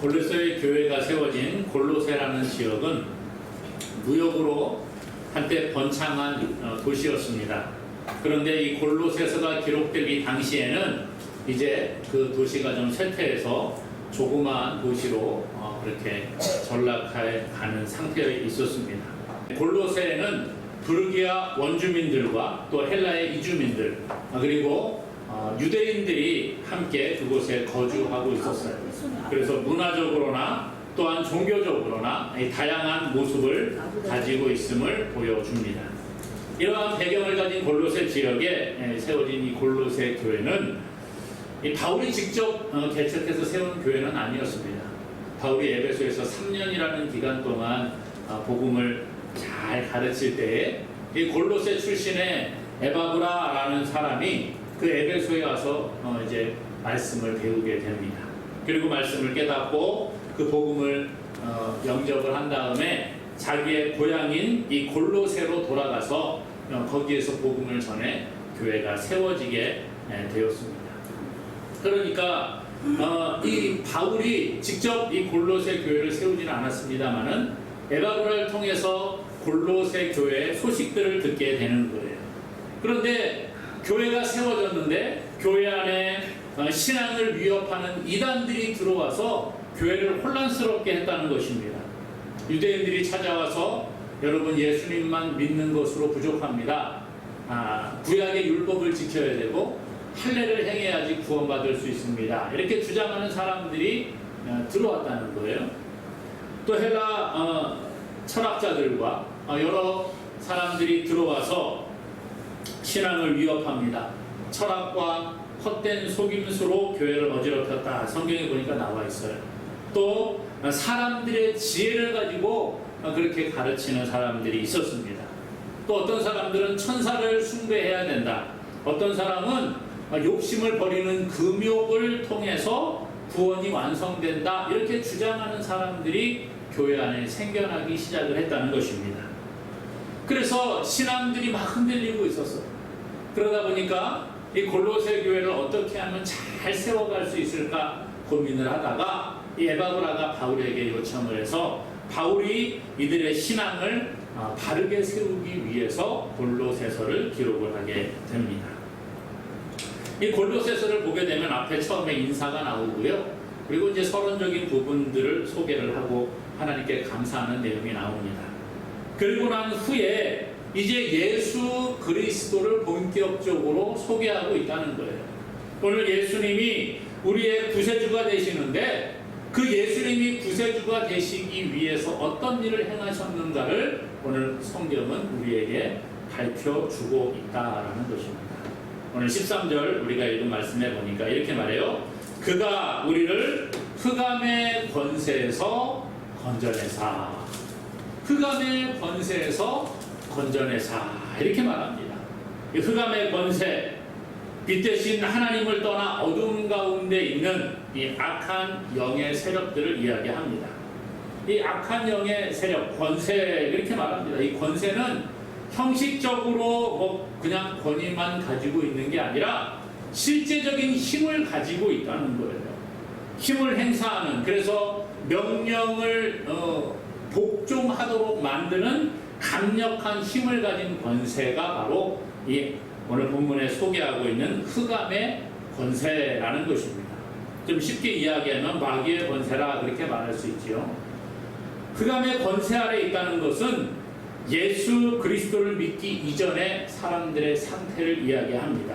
골로새 교회가 세워진 골로새라는 지역은 무역으로 한때 번창한 어, 도시였습니다. 그런데 이 골로새서가 기록되기 당시에는 이제 그 도시가 좀 쇠퇴해서 조그마한 도시로 어, 그렇게 전락해 가는 상태에 있었습니다. 골로새에는 부르기아 원주민들과 또 헬라의 이주민들 아, 그리고 어, 유대인들이 함께 그곳에 거주하고 있었어요. 그래서 문화적으로나 또한 종교적으로나 이 다양한 모습을 가지고 있음을 보여줍니다. 이러한 배경을 가진 골로새 지역에 에, 세워진 이 골로새 교회는 이 바울이 직접 어, 개척해서 세운 교회는 아니었습니다. 바울이 에베소에서 3년이라는 기간 동안 어, 복음을 잘 가르칠 때에 이 골로새 출신의 에바브라라는 사람이 그 에베소에 와서 어, 이제 말씀을 배우게 됩니다. 그리고 말씀을 깨닫고 그 복음을 어, 영접을 한 다음에 자기의 고향인 이 골로새로 돌아가서 어, 거기에서 복음을 전해 교회가 세워지게 에, 되었습니다. 그러니까 어, 이 바울이 직접 이 골로새 교회를 세우지는 않았습니다만은 에바브라를 통해서 골로새 교회의 소식들을 듣게 되는 거예요. 그런데 교회가 세워졌는데 교회 안에 어, 신앙을 위협하는 이단들이 들어와서 교회를 혼란스럽게 했다는 것입니다. 유대인들이 찾아와서 여러분 예수님만 믿는 것으로 부족합니다. 아, 구약의 율법을 지켜야 되고 할례를 행해야지 구원받을 수 있습니다. 이렇게 주장하는 사람들이 어, 들어왔다는 거예요. 또 헬라 어, 철학자들과 어, 여러 사람들이 들어와서 신앙을 위협합니다. 철학과 헛된 속임수로 교회를 어지럽혔다. 성경에 보니까 나와 있어요. 또 사람들의 지혜를 가지고 그렇게 가르치는 사람들이 있었습니다. 또 어떤 사람들은 천사를 숭배해야 된다. 어떤 사람은 욕심을 버리는 금욕을 통해서 구원이 완성된다. 이렇게 주장하는 사람들이 교회 안에 생겨나기 시작을 했다는 것입니다. 그래서 신앙들이 막 흔들리고 있었어요. 그러다 보니까 이 골로새 교회를 어떻게 하면 잘 세워갈 수 있을까 고민을 하다가 이 에바브라가 바울에게 요청을 해서 바울이 이들의 신앙을 어, 바르게 세우기 위해서 골로새서를 기록을 하게 됩니다. 이 골로새서를 보게 되면 앞에 처음에 인사가 나오고요. 그리고 이제 서론적인 부분들을 소개를 하고 하나님께 감사하는 내용이 나옵니다. 그리고 난 후에 이제 예수 그리스도를 본격적으로 소개하고 있다는 거예요. 오늘 예수님이 우리의 구세주가 되시는데 그 예수님이 구세주가 되시기 위해서 어떤 일을 행하셨는가를 오늘 성경은 우리에게 밝혀 주고 있다라는 것입니다. 오늘 13절 우리가 읽은 말씀에 보니까 이렇게 말해요. 그가 우리를 흑암의 권세에서 건져내사. 흑암의 권세에서 건져내사. 이렇게 말합니다. 이 흑암의 권세, 빛 대신 하나님을 떠나 어둠 가운데 있는 이 악한 영의 세력들을 이야기합니다. 이 악한 영의 세력, 권세, 이렇게 말합니다. 이 권세는 형식적으로 뭐 그냥 권위만 가지고 있는 게 아니라 실제적인 힘을 가지고 있다는 거예요. 힘을 행사하는, 그래서 명령을 어, 복종하도록 만드는 강력한 힘을 가진 권세가 바로 이 오늘 본문에 소개하고 있는 흑암의 권세라는 것입니다. 좀 쉽게 이야기하면 마귀의 권세라 그렇게 말할 수 있지요. 흑암의 권세 아래 있다는 것은 예수 그리스도를 믿기 이전의 사람들의 상태를 이야기합니다.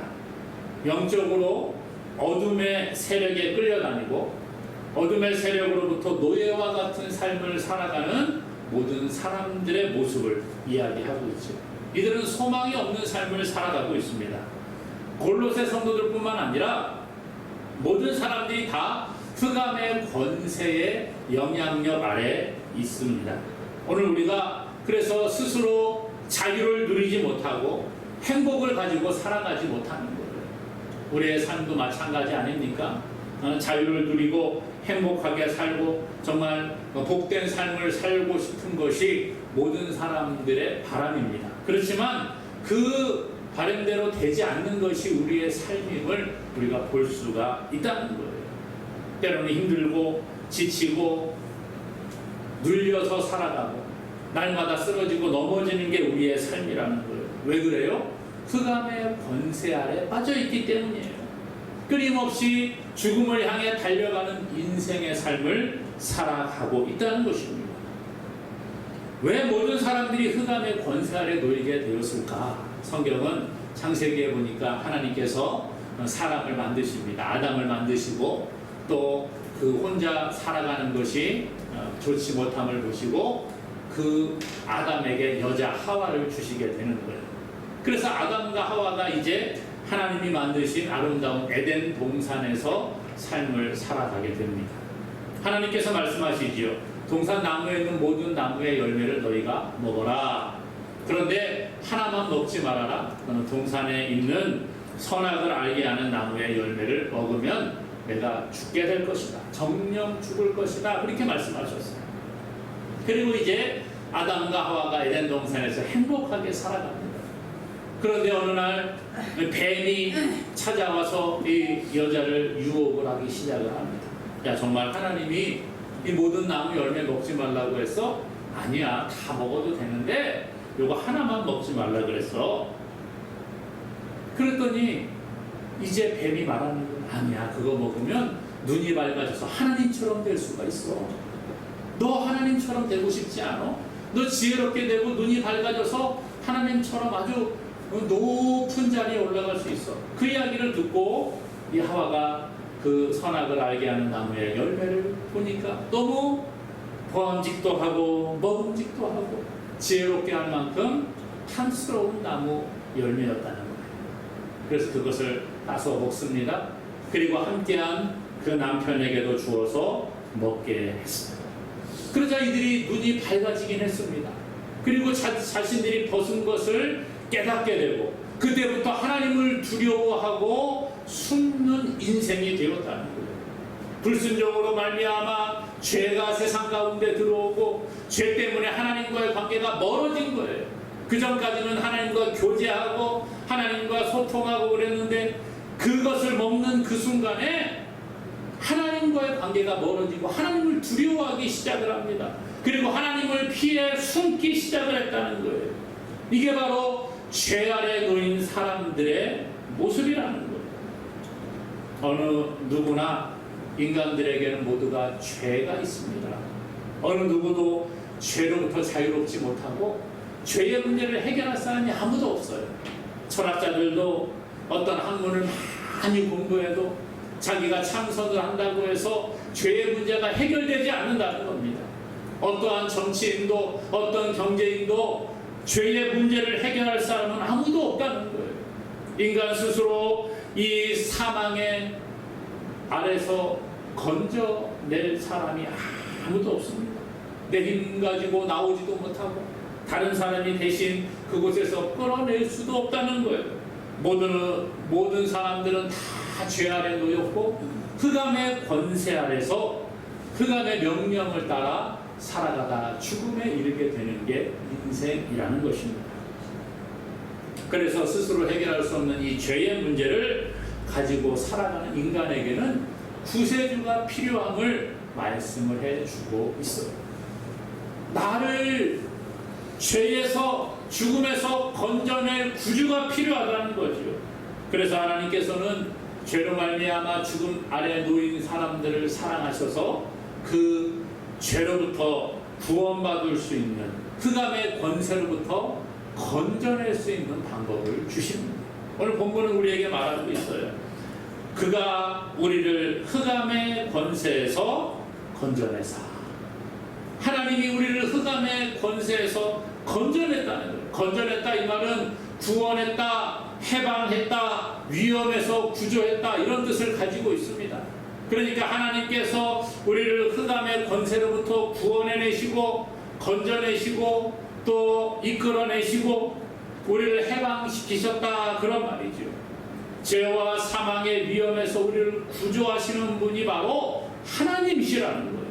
영적으로 어둠의 세력에 끌려다니고 어둠의 세력으로부터 노예와 같은 삶을 살아가는 모든 사람들의 모습을 이야기하고 있죠. 이들은 소망이 없는 삶을 살아가고 있습니다. 골로새 성도들뿐만 아니라 모든 사람들이 다 흑암의 권세의 영향력 아래 있습니다. 오늘 우리가 그래서 스스로 자유를 누리지 못하고 행복을 가지고 살아가지 못하는 거예요. 우리의 삶도 마찬가지 아닙니까? 어, 자유를 누리고 행복하게 살고 정말 복된 삶을 살고 싶은 것이 모든 사람들의 바람입니다. 그렇지만 그 바람대로 되지 않는 것이 우리의 삶임을 우리가 볼 수가 있다는 거예요. 때로는 힘들고 지치고 눌려서 살아가고 날마다 쓰러지고 넘어지는 게 우리의 삶이라는 거예요. 왜 그래요? 흑암의 권세 아래 빠져 있기 때문이에요. 끊임없이 죽음을 향해 달려가는 인생의 삶을 살아가고 있다는 것입니다. 왜 모든 사람들이 흑암의 권세 아래 놓이게 되었을까? 성경은 창세기에 보니까 하나님께서 사람을 만드십니다. 아담을 만드시고 또 그 혼자 살아가는 것이 어, 좋지 못함을 보시고 그 아담에게 여자 하와를 주시게 되는 거예요. 그래서 아담과 하와가 이제 하나님이 만드신 아름다운 에덴 동산에서 삶을 살아가게 됩니다. 하나님께서 말씀하시지요. 동산 나무에 있는 모든 나무의 열매를 너희가 먹어라. 그런데 하나만 먹지 말아라. 동산에 있는 선악을 알게 하는 나무의 열매를 먹으면 내가 죽게 될 것이다. 정령 죽을 것이다. 그렇게 말씀하셨어요. 그리고 이제 아담과 하와가 에덴 동산에서 행복하게 살아갑니다. 그런데 어느 날 뱀이 찾아와서 이 여자를 유혹을 하기 시작을 합니다. 야 정말 하나님이 이 모든 나무 열매 먹지 말라고 했어? 아니야 다 먹어도 되는데 요거 하나만 먹지 말라 그랬어. 그랬더니 이제 뱀이 말하는 건 아니야 그거 먹으면 눈이 밝아져서 하나님처럼 될 수가 있어. 너 하나님처럼 되고 싶지 않아? 너 지혜롭게 되고 눈이 밝아져서 하나님처럼 아주 높은 자리에 올라갈 수 있어. 그 이야기를 듣고 이 하와가 그 선악을 알게 하는 나무의 열매를 보니까 너무 보암직도 하고 먹음직도 하고 지혜롭게 할 만큼 탐스러운 나무 열매였다는 거예요. 그래서 그것을 따서 먹습니다. 그리고 함께한 그 남편에게도 주어서 먹게 했습니다. 그러자 이들이 눈이 밝아지긴 했습니다. 그리고 자, 자신들이 벗은 것을 깨닫게 되고 그때부터 하나님을 두려워하고 숨는 인생이 되었다는 거예요. 불순종으로 말미암아 죄가 세상 가운데 들어오고 죄 때문에 하나님과의 관계가 멀어진 거예요. 그 전까지는 하나님과 교제하고 하나님과 소통하고 그랬는데 그것을 먹는 그 순간에 하나님과의 관계가 멀어지고 하나님을 두려워하기 시작을 합니다. 그리고 하나님을 피해 숨기 시작을 했다는 거예요. 이게 바로 죄 아래 놓인 사람들의 모습이라는 거예요. 어느 누구나 인간들에게는 모두가 죄가 있습니다. 어느 누구도 죄로부터 자유롭지 못하고 죄의 문제를 해결할 사람이 아무도 없어요. 철학자들도 어떤 학문을 많이 공부해도 자기가 참선을 한다고 해서 죄의 문제가 해결되지 않는다는 겁니다. 어떠한 정치인도 어떤 경제인도 죄의 문제를 해결할 사람은 아무도 없다는 거예요. 인간 스스로 이 사망의 아래서 건져낼 사람이 아무도 없습니다. 내 힘 가지고 나오지도 못하고 다른 사람이 대신 그곳에서 끌어낼 수도 없다는 거예요. 모든 모든 사람들은 다 죄 아래 놓였고 흑암의 권세 아래서 흑암의 명령을 따라 살아가다 죽음에 이르게 되는 게 인생이라는 것입니다. 그래서 스스로 해결할 수 없는 이 죄의 문제를 가지고 살아가는 인간에게는 구세주가 필요함을 말씀을 해주고 있어요. 나를 죄에서 죽음에서 건져낼 구주가 필요하다는 거죠. 그래서 하나님께서는 죄로 말미암아 죽음 아래 놓인 사람들을 사랑하셔서 그 죄로부터 구원받을 수 있는 흑암의 권세로부터 건져낼 수 있는 방법을 주십니다. 오늘 본문은 우리에게 말하고 있어요. 그가 우리를 흑암의 권세에서 건져내사. 하나님이 우리를 흑암의 권세에서 건져냈다는 거예요. 건져냈다 이 말은 구원했다, 해방했다, 위험에서 구조했다 이런 뜻을 가지고 있습니다. 그러니까 하나님께서 우리를 흑암의 권세로부터 구원해내시고 건져내시고 또 이끌어내시고 우리를 해방시키셨다 그런 말이죠. 죄와 사망의 위험에서 우리를 구조하시는 분이 바로 하나님이시라는 거예요.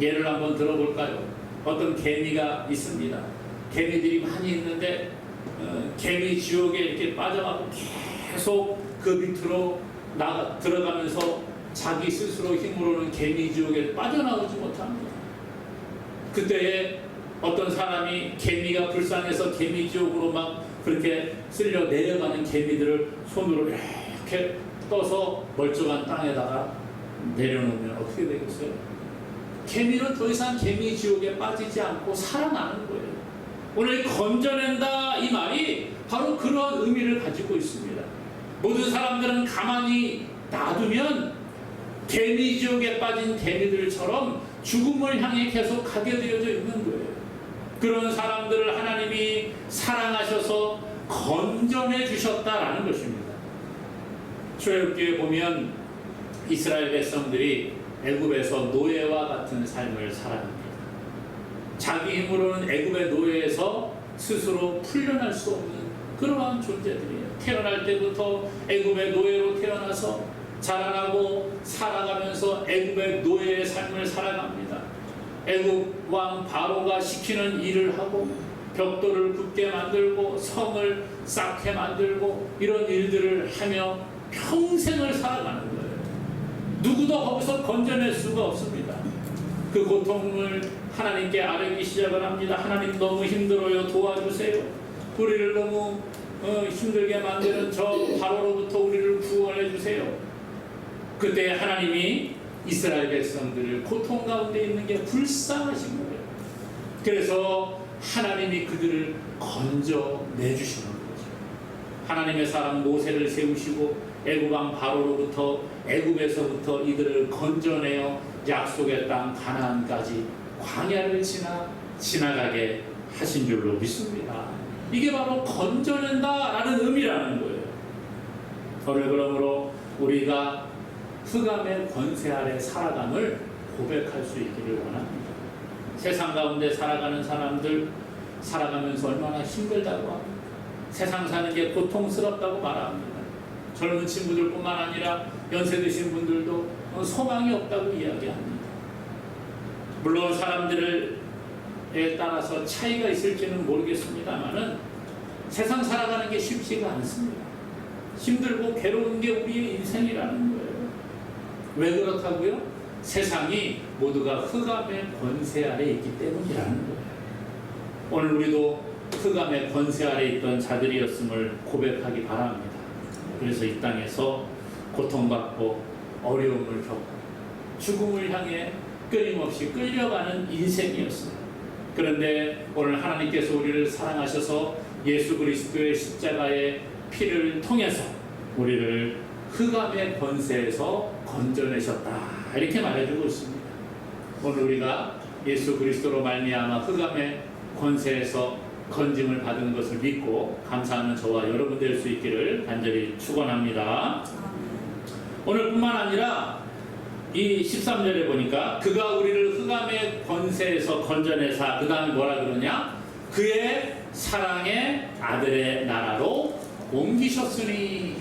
예를 한번 들어볼까요? 어떤 개미가 있습니다. 개미들이 많이 있는데 어, 개미 지옥에 이렇게 빠져가고 계속 그 밑으로 나가 들어가면서 자기 스스로 힘으로는 개미 지옥에 빠져나오지 못합니다. 그때에 어떤 사람이 개미가 불쌍해서 개미 지옥으로 막 그렇게 쓸려 내려가는 개미들을 손으로 이렇게 떠서 멀쩡한 땅에다가 내려놓으면 어떻게 되겠어요? 개미는 더 이상 개미 지옥에 빠지지 않고 살아나는 거예요. 오늘 건져낸다 이 말이 바로 그러한 의미를 가지고 있습니다. 모든 사람들은 가만히 놔두면 개미 지옥에 빠진 개미들처럼 죽음을 향해 계속 가게 되어져 있는 거예요. 그런 사람들을 하나님이 사랑하셔서 건져내 주셨다라는 것입니다. 출애굽기에 보면 이스라엘 백성들이 애굽에서 노예와 같은 삶을 살아갑니다. 자기 힘으로는 애굽의 노예에서 스스로 풀려날 수 없는 그러한 존재들이에요. 태어날 때부터 애굽의 노예로 태어나서 자라나고 살아가면서 애굽의 노예의 삶을 살아갑니다. 애굽 왕 바로가 시키는 일을 하고 벽돌을 굳게 만들고 성을 쌓게 만들고 이런 일들을 하며 평생을 살아가는 거예요. 누구도 거기서 건져낼 수가 없습니다. 그 고통을 하나님께 아뢰기 시작을 합니다. 하나님 너무 힘들어요. 도와주세요. 우리를 너무 어, 힘들게 만드는 저 바로로부터 우리를 구원해 주세요. 그때 하나님이 이스라엘 백성들을 고통 가운데 있는 게 불쌍하신 거예요. 그래서 하나님이 그들을 건져내 주시는 거죠. 하나님의 사람 모세를 세우시고 애굽왕 바로로부터 애굽에서부터 이들을 건져내어 약속의 땅 가나안까지 광야를 지나 지나가게 하신 줄로 믿습니다. 이게 바로 건져낸다라는 의미라는 거예요. 오늘 그러므로 우리가 흑암의 권세 아래 살아감을 고백할 수 있기를 원합니다. 세상 가운데 살아가는 사람들 살아가면서 얼마나 힘들다고 합니다. 세상 사는 게 고통스럽다고 말합니다. 젊은 친구들뿐만 아니라 연세 드신 분들도 소망이 없다고 이야기합니다. 물론 사람들 에 따라서 차이가 있을지는 모르겠습니다만은 세상 살아가는 게 쉽지가 않습니다. 힘들고 괴로운 게 우리의 인생이라는 거예요. 왜 그렇다고요? 세상이 모두가 흑암의 권세 아래 있기 때문이라는 거예요. 오늘 우리도 흑암의 권세 아래 있던 자들이었음을 고백하기 바랍니다. 그래서 이 땅에서 고통받고 어려움을 겪고 죽음을 향해 끊임없이 끌려가는 인생이었어요. 그런데 오늘 하나님께서 우리를 사랑하셔서 예수 그리스도의 십자가의 피를 통해서 우리를 흑암의 권세에서 건져내셨다 이렇게 말해주고 있습니다. 오늘 우리가 예수 그리스도로 말미암아 흑암의 권세에서 건짐을 받은 것을 믿고 감사하는 저와 여러분 될 수 있기를 간절히 축원합니다. 오늘뿐만 아니라 이 13절에 보니까 그가 우리를 흑암의 권세에서 건져내사 그 다음에 뭐라 그러냐 그의 사랑의 아들의 나라로 옮기셨으니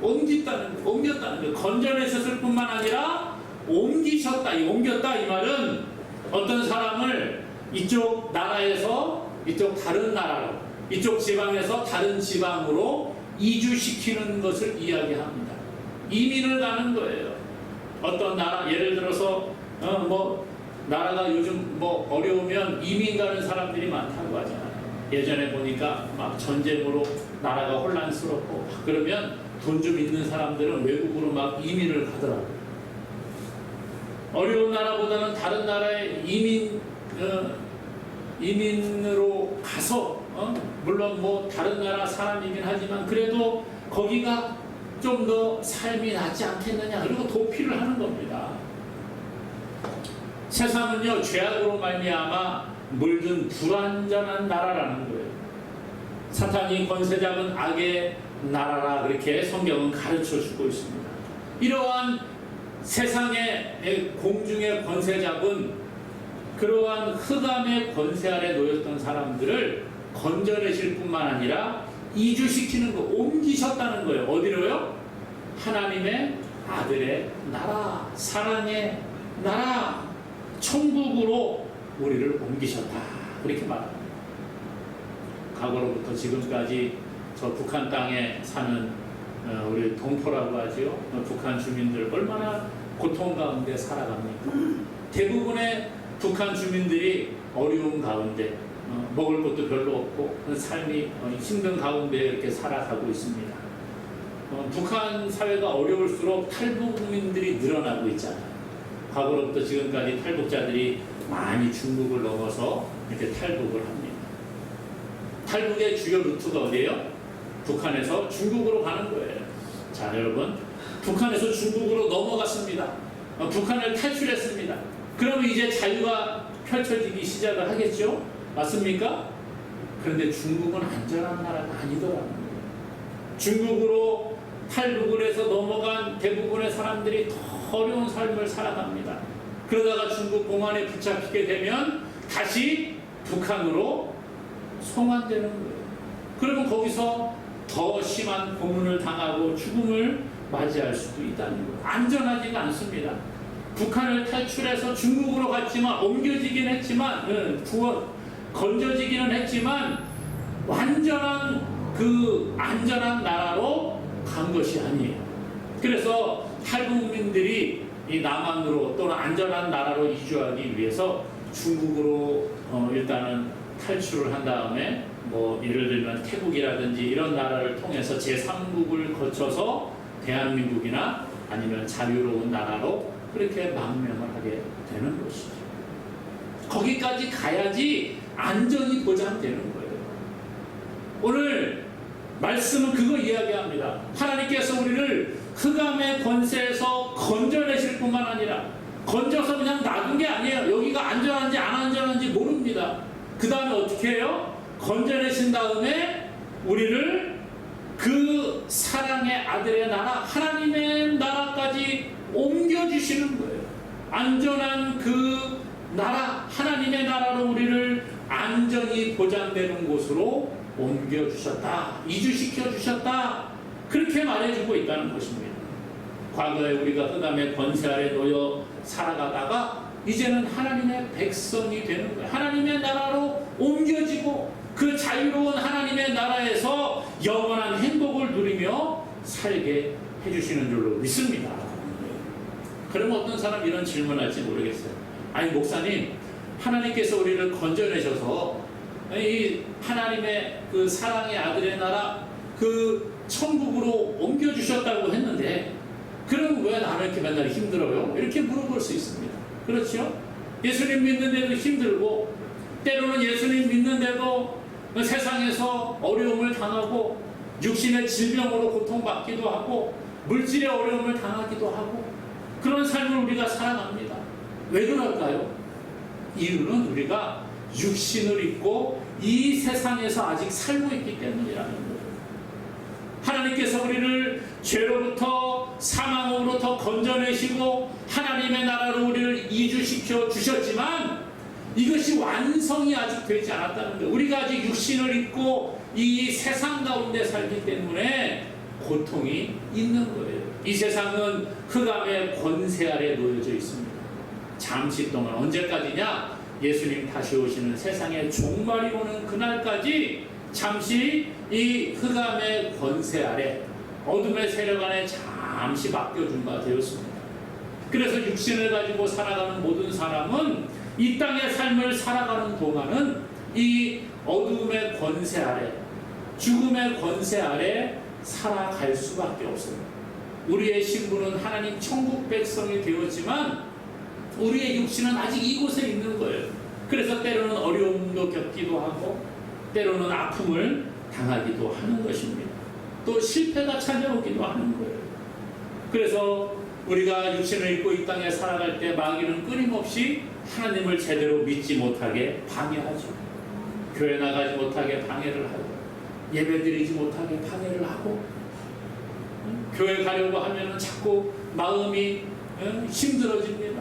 옮겼다는 옮겼다는 거 건져내셨을 뿐만 아니라 옮기셨다 이 옮겼다 이 말은 어떤 사람을 이쪽 나라에서 이쪽 다른 나라로 이쪽 지방에서 다른 지방으로 이주시키는 것을 이야기합니다. 이민을 가는 거예요. 어떤 나라 예를 들어서 어, 뭐 나라가 요즘 뭐 어려우면 이민 가는 사람들이 많다고 하잖아요. 예전에 보니까 막 전쟁으로 나라가 혼란스럽고 막 그러면 돈 좀 있는 사람들은 외국으로 막 이민을 가더라고요. 어려운 나라보다는 다른 나라에 이민 어, 이민으로 가서 어? 물론 뭐 다른 나라 사람이긴 하지만 그래도 거기가 좀 더 삶이 낫지 않겠느냐 그리고 도피를 하는 겁니다. 세상은요 죄악으로 말미암아 물든 불완전한 나라라는 거예요. 사탄이 권세 잡은 악의 나라라 그렇게 성경은 가르쳐 주고 있습니다. 이러한 세상의 공중의 권세 잡은 그러한 흑암의 권세 아래 놓였던 사람들을 건져내실 뿐만 아니라 이주시키는 거, 옮기셨다는 거예요. 어디로요? 하나님의 아들의 나라, 사랑의 나라, 천국으로 우리를 옮기셨다. 그렇게 말합니다. 과거로부터 지금까지 저 북한 땅에 사는 어, 우리 동포라고 하지요. 어, 북한 주민들 얼마나 고통 가운데 살아갑니까? 대부분의 북한 주민들이 어려운 가운데 어, 먹을 것도 별로 없고 그 삶이 어, 힘든 가운데 이렇게 살아가고 있습니다. 어, 북한 사회가 어려울수록 탈북민들이 늘어나고 있잖아요. 과거로부터 지금까지 탈북자들이 많이 중국을 넘어서 이렇게 탈북을 합니다. 탈북의 주요 루트가 어디예요? 북한에서 중국으로 가는 거예요. 자, 여러분. 북한에서 중국으로 넘어갔습니다. 어, 북한을 탈출했습니다. 그러면 이제 자유가 펼쳐지기 시작을 하겠죠? 맞습니까? 그런데 중국은 안전한 나라가 아니더라고요. 중국으로 탈북을 해서 넘어간 대부분의 사람들이 더 어려운 삶을 살아갑니다. 그러다가 중국 공안에 붙잡히게 되면 다시 북한으로 송환되는 거예요. 그러면 거기서 더 심한 고문을 당하고 죽음을 맞이할 수도 있다는 거예요. 안전하지가 않습니다. 북한을 탈출해서 중국으로 갔지만 옮겨지긴 했지만 응, 구원 건져지기는 했지만 완전한 그 안전한 나라로 간 것이 아니에요. 그래서 탈북민들이 이 남한으로 또는 안전한 나라로 이주하기 위해서 중국으로 어, 일단은 탈출을 한 다음에 뭐 예를 들면 태국이라든지 이런 나라를 통해서 제3국을 거쳐서 대한민국이나 아니면 자유로운 나라로 그렇게 망명을 하게 되는 것이죠. 거기까지 가야지 안전이 보장되는 거예요. 오늘 말씀은 그거 이야기합니다. 하나님께서 우리를 흑암의 권세에서 건져내실 뿐만 아니라 건져서 그냥 놔둔 게 아니에요. 여기가 안전한지 안 안전한지 모릅니다. 그 다음에 어떻게 해요? 건져내신 다음에 우리를 그 사랑의 아들의 나라, 하나님의 나라까지 옮겨주시는 거예요. 안전한 그 나라, 하나님의 나라로 우리를 안전히 보장되는 곳으로 옮겨주셨다. 이주시켜주셨다. 그렇게 말해주고 있다는 것입니다. 과거에 우리가 흑암의 권세 아래 놓여 살아가다가 이제는 하나님의 백성이 되는 거예요. 하나님의 나라로 옮겨지고 그 자유로운 하나님의 나라에서 영원한 행복을 누리며 살게 해주시는 줄로 믿습니다. 그러면 어떤 사람 이런 질문할지 모르겠어요. 아니 목사님, 하나님께서 우리를 건져내셔서 이 하나님의 그 사랑의 아들의 나라 그 천국으로 옮겨주셨다고 했는데 그럼 왜 나는 이렇게 맨날 힘들어요? 이렇게 물어볼 수 있습니다. 그렇죠? 예수님 믿는데도 힘들고 때로는 예수님 믿는데도 세상에서 어려움을 당하고 육신의 질병으로 고통받기도 하고 물질의 어려움을 당하기도 하고 그런 삶을 우리가 살아갑니다. 왜 그럴까요? 이유는 우리가 육신을 입고 이 세상에서 아직 살고 있기 때문이라는 거예요. 하나님께서 우리를 죄로부터 사망으로부터 건져내시고 하나님의 나라로 우리를 이주시켜 주셨지만 이것이 완성이 아직 되지 않았다는 거예요. 우리가 아직 육신을 입고 이 세상 가운데 살기 때문에 고통이 있는 거예요. 이 세상은 흑암의 권세 아래 놓여져 있습니다. 잠시 동안 언제까지냐? 예수님 다시 오시는 세상의 종말이 오는 그날까지 잠시 이 흑암의 권세 아래 어둠의 세력 안에 잠시 맡겨준 바 되었습니다. 그래서 육신을 가지고 살아가는 모든 사람은 이 땅의 삶을 살아가는 동안은 이 어둠의 권세 아래, 죽음의 권세 아래 살아갈 수밖에 없어요. 우리의 신분은 하나님 천국 백성이 되었지만 우리의 육신은 아직 이곳에 있는 거예요. 그래서 때로는 어려움도 겪기도 하고 때로는 아픔을 당하기도 하는 것입니다. 또 실패가 찾아오기도 하는 거예요. 그래서 우리가 육신을 입고 이 땅에 살아갈 때 마귀는 끊임없이 하나님을 제대로 믿지 못하게 방해하죠. 교회 나가지 못하게 방해를 하고 예배 드리지 못하게 방해를 하고 교회 가려고 하면은 자꾸 마음이 어, 힘들어집니다.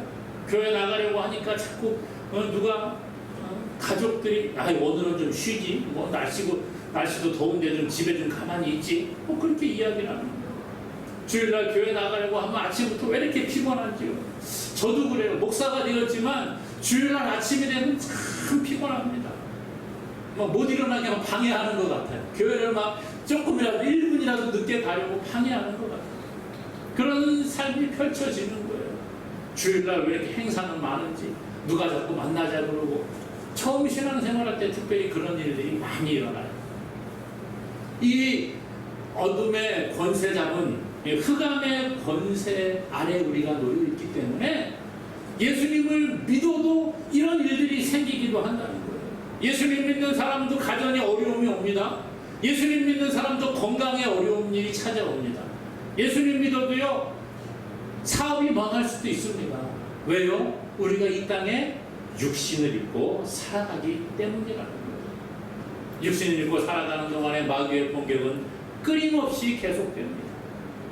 교회 나가려고 하니까 자꾸 어, 누가 어, 가족들이 아 오늘은 좀 쉬지 뭐 날씨고 날씨도 더운데 좀 집에 좀 가만히 있지 뭐 그렇게 이야기를 하는 거예요. 주일날 교회 나가려고 하면 아침부터 왜 이렇게 피곤한지요? 저도 그래요. 목사가 되었지만 주일날 아침이 되면 참 피곤합니다. 뭐못 일어나게 막 방해하는 것 같아요. 교회를 막 조금이라도 1분이라도 늦게 가려고 방해하는 것 같아요. 그런 삶이 펼쳐지는 거예요. 주일날 왜 행사는 많은지 누가 자꾸 만나자 그러고 처음 신앙생활할 때 특별히 그런 일들이 많이 일어나요. 이 어둠의 권세 잡은 이 흑암의 권세 아래 우리가 놓여 있기 때문에 예수님을 믿어도 이런 일들이 생기기도 한다는 거예요. 예수님 믿는 사람도 가정에 어려움이 옵니다. 예수님 믿는 사람도 건강에 어려운 일이 찾아옵니다. 예수님 믿어도요, 사업이 망할 수도 있습니다. 왜요? 우리가 이 땅에 육신을 입고 살아가기 때문이라는 거예요. 육신을 입고 살아가는 동안에 마귀의 공격은 끊임없이 계속됩니다.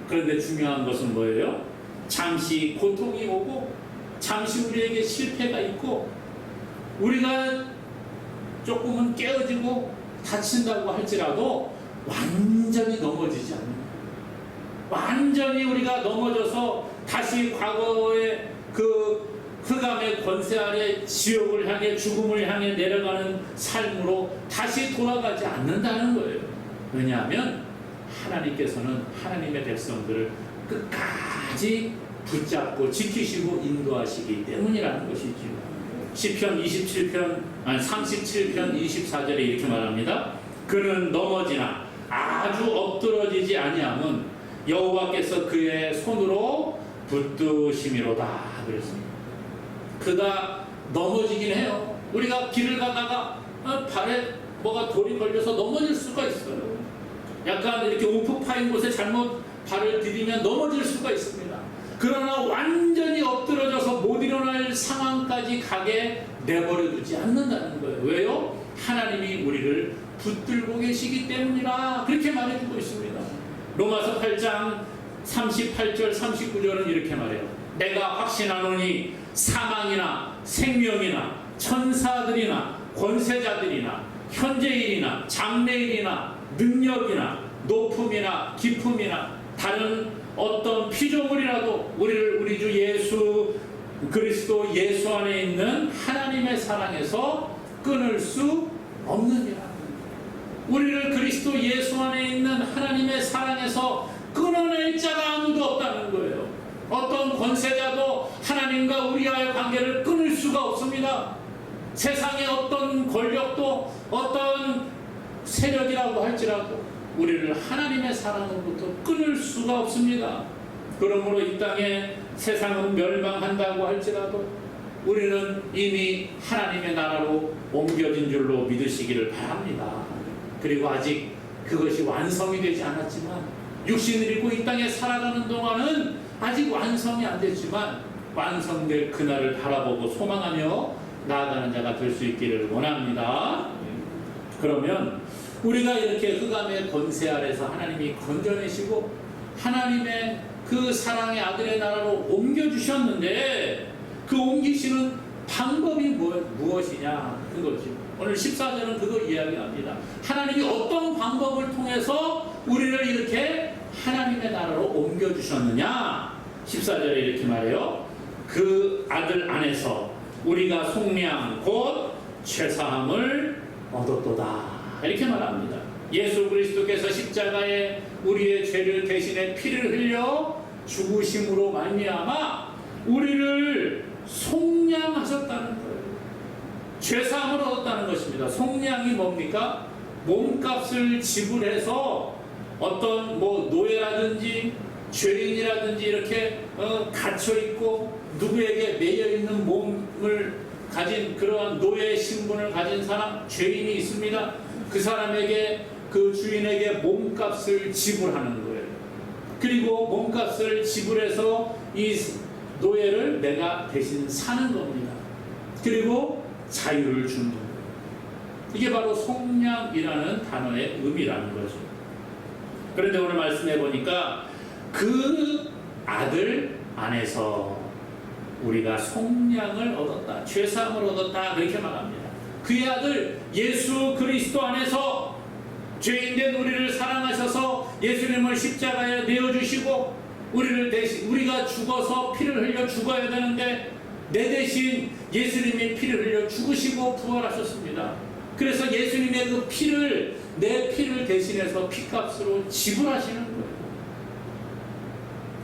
그런데 중요한 것은 뭐예요? 잠시 고통이 오고, 잠시 우리에게 실패가 있고, 우리가 조금은 깨어지고 다친다고 할지라도 완전히 넘어지지 않는 완전히 우리가 넘어져서 다시 과거의 그 흑암의 권세 아래 지옥을 향해 죽음을 향해 내려가는 삶으로 다시 돌아가지 않는다는 거예요. 왜냐하면 하나님께서는 하나님의 백성들을 끝까지 붙잡고 지키시고 인도하시기 때문이라는 것이지요. 시편 27편 아니 37편 24절에 이렇게 말합니다. 그는 넘어지나 아주 엎드러지지 아니함은 여호와께서 그의 손으로 붙드심이로다 그랬습니다. 그가 넘어지긴 해요. 우리가 길을 가다가 어, 발에 뭐가 돌이 걸려서 넘어질 수가 있어요. 약간 이렇게 우푹 파인 곳에 잘못 발을 디디면 넘어질 수가 있습니다. 그러나 완전히 엎드러져서 못 일어날 상황까지 가게 내버려 두지 않는다는 거예요. 왜요? 하나님이 우리를 붙들고 계시기 때문이라 그렇게 말해주고 있습니다. 로마서 8장 38절 39절은 이렇게 말해요. 내가 확신하노니 사망이나 생명이나 천사들이나 권세자들이나 현재일이나 장래일이나 능력이나 높음이나 기품이나 다른 어떤 피조물이라도 우리를 우리 주 예수 그리스도 예수 안에 있는 하나님의 사랑에서 끊을 수 없느니라. 우리를 그리스도 예수 안에 있는 하나님의 사랑에서 끊어낼 자가 아무도 없다는 거예요. 어떤 권세자도 하나님과 우리와의 관계를 끊을 수가 없습니다. 세상의 어떤 권력도 어떤 세력이라고 할지라도 우리를 하나님의 사랑으로부터 끊을 수가 없습니다. 그러므로 이 땅에 세상은 멸망한다고 할지라도 우리는 이미 하나님의 나라로 옮겨진 줄로 믿으시기를 바랍니다. 그리고 아직 그것이 완성이 되지 않았지만 육신을 입고 이 땅에 살아가는 동안은 아직 완성이 안 됐지만 완성될 그날을 바라보고 소망하며 나아가는 자가 될 수 있기를 원합니다. 그러면 우리가 이렇게 흑암의 권세 아래서 하나님이 건져내시고 하나님의 그 사랑의 아들의 나라로 옮겨주셨는데 그 옮기시는 방법이 뭐, 무엇이냐 그거지 오늘 14절은 그걸 이야기합니다 하나님이 어떤 방법을 통해서 우리를 이렇게 하나님의 나라로 옮겨주셨느냐 14절에 이렇게 말해요 그 아들 안에서 우리가 속량 곧 죄사함을 얻었도다 이렇게 말합니다. 예수 그리스도께서 십자가에 우리의 죄를 대신에 피를 흘려 죽으심으로 말미암아 우리를 속량하셨다는 거예요. 죄사함을 얻었다는 것입니다. 속량이 뭡니까? 몸값을 지불해서 어떤 뭐 노예라든지 죄인이라든지 이렇게 어, 갇혀 있고 누구에게 매여 있는 몸을 가진 그러한 노예 신분을 가진 사람 죄인이 있습니다. 그 사람에게 그 주인에게 몸값을 지불하는 거예요. 그리고 몸값을 지불해서 이 노예를 내가 대신 사는 겁니다. 그리고 자유를 주는 거예요. 이게 바로 속량이라는 단어의 의미라는 거죠. 그런데 오늘 말씀해 보니까 그 아들 안에서 우리가 속량을 얻었다. 죄사함을 얻었다. 그렇게 말합니다. 그의 아들 예수 그리스도 안에서 죄인된 우리를 사랑하셔서 예수님을 십자가에 내어주시고 우리를 대신 우리가 죽어서 피를 흘려 죽어야 되는데 내 대신 예수님이 피를 흘려 죽으시고 부활하셨습니다. 그래서 예수님의 그 피를 내 피를 대신해서 피값으로 지불하시는 거예요.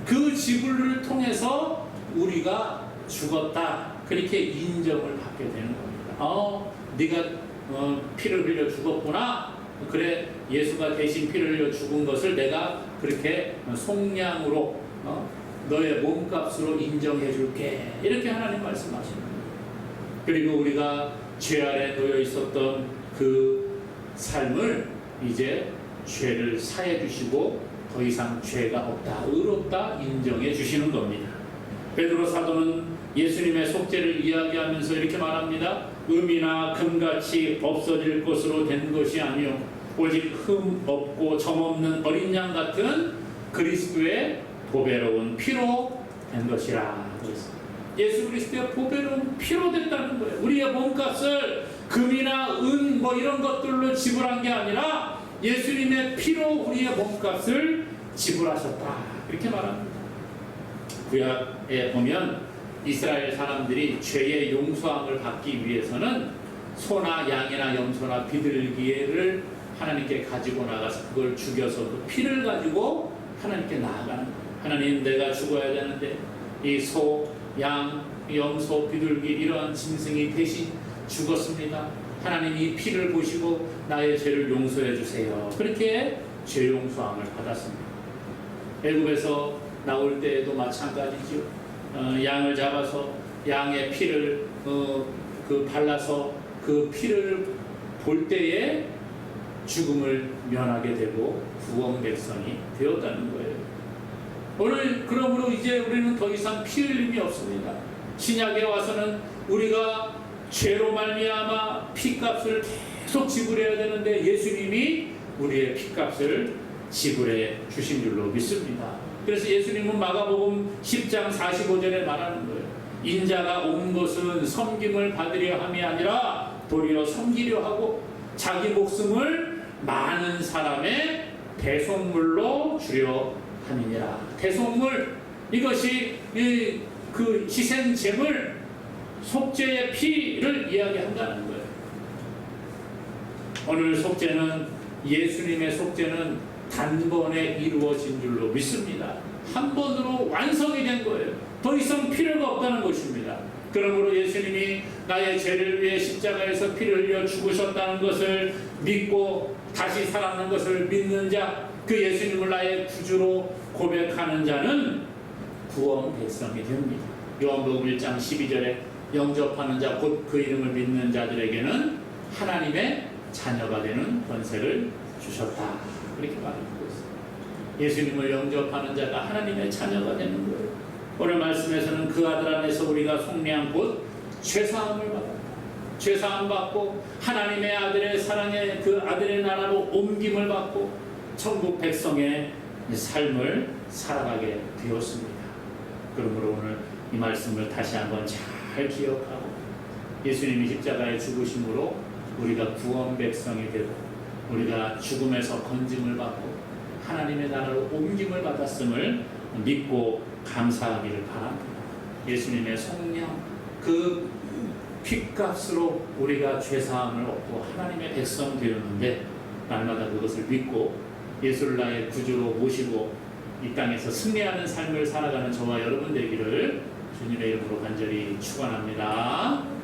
그 지불을 통해서 우리가 죽었다 그렇게 인정을 받게 되는 겁니다. 어, 네가 어, 피를 흘려 죽었구나. 그래 예수가 대신 피를 흘려 죽은 것을 내가 그렇게 속량으로 어, 너의 몸값으로 인정해 줄게 이렇게 하나님 말씀하시는 거예요. 그리고 우리가 죄 아래 놓여 있었던 그 삶을 이제 죄를 사해 주시고 더 이상 죄가 없다, 의롭다 인정해 주시는 겁니다. 베드로 사도는 예수님의 속죄를 이야기하면서 이렇게 말합니다. 음이나 금같이 없어질 것으로 된 것이 아니요 오직 흠 없고 점 없는 어린 양 같은 그리스도의 보배로운 피로 된 것이라. 예수 그리스도의 보배로운 피로 됐다는 거예요. 우리의 몸값을 금이나 은 뭐 이런 것들로 지불한 게 아니라 예수님의 피로 우리의 몸값을 지불하셨다. 이렇게 말합니다. 구약에 보면 이스라엘 사람들이 죄의 용서함을 받기 위해서는 소나 양이나 염소나 비둘기를 하나님께 가지고 나가서 그걸 죽여서 그 피를 가지고 하나님께 나아가는 거예요. 하나님 내가 죽어야 되는데 이 소, 양, 염소, 비둘기 이러한 짐승이 대신 죽었습니다. 하나님 이 피를 보시고 나의 죄를 용서해 주세요. 그렇게 죄 용서함을 받았습니다. 애굽에서 나올 때에도 마찬가지죠. 어, 양을 잡아서 양의 피를 어, 그 발라서 그 피를 볼 때에 죽음을 면하게 되고 구원 백성이 되었다는 거예요. 오늘 그러므로 이제 우리는 더 이상 피 흘림이 없습니다. 신약에 와서는 우리가 죄로 말미암아 피값을 계속 지불해야 되는데 예수님이 우리의 피값을 지불해 주신 줄로 믿습니다. 그래서 예수님은 마가복음 10장 45절에 말하는 거예요. 인자가 온 것은 섬김을 받으려 함이 아니라 도리어 섬기려 하고 자기 목숨을 많은 사람의 대속물로 주려 함이니라. 대속물 이것이 이, 그 희생 제물 속죄의 피를 이야기한다는 거예요. 오늘 속죄는 예수님의 속죄는 단번에 이루어진 줄로 믿습니다. 한 번으로 완성이 된 거예요. 더 이상 필요가 없다는 것입니다. 그러므로 예수님이 나의 죄를 위해 십자가에서 피를 흘려 죽으셨다는 것을 믿고 다시 살아난 것을 믿는 자, 그 예수님을 나의 구주로 고백하는 자는 구원 백성이 됩니다. 요한복음 1장 12절에 영접하는 자, 곧 그 이름을 믿는 자들에게는 하나님의 자녀가 되는 권세를 주셨다. 그렇게 말하고 있습니다. 예수님을 영접하는 자가 하나님의 자녀가 되는 거예요. 오늘 말씀에서는 그 아들 안에서 우리가 속량 곧 죄사함을 받았다. 죄사함 받고 하나님의 아들의 사랑의 그 아들의 나라로 옮김을 받고 천국 백성의 삶을 살아가게 되었습니다. 그러므로 오늘 이 말씀을 다시 한번 잘 기억하고 예수님이 십자가에 죽으심으로 우리가 구원 백성이 되고 우리가 죽음에서 건짐을 받고 하나님의 나라로 옮김을 받았음을 믿고 감사하기를 바랍니다. 예수님의 성령 그 피값으로 우리가 죄사함을 얻고 하나님의 백성 되었는데 날마다 그것을 믿고 예수를 나의 구주로 모시고 이 땅에서 승리하는 삶을 살아가는 저와 여러분 되기를 주님의 이름으로 간절히 축원합니다.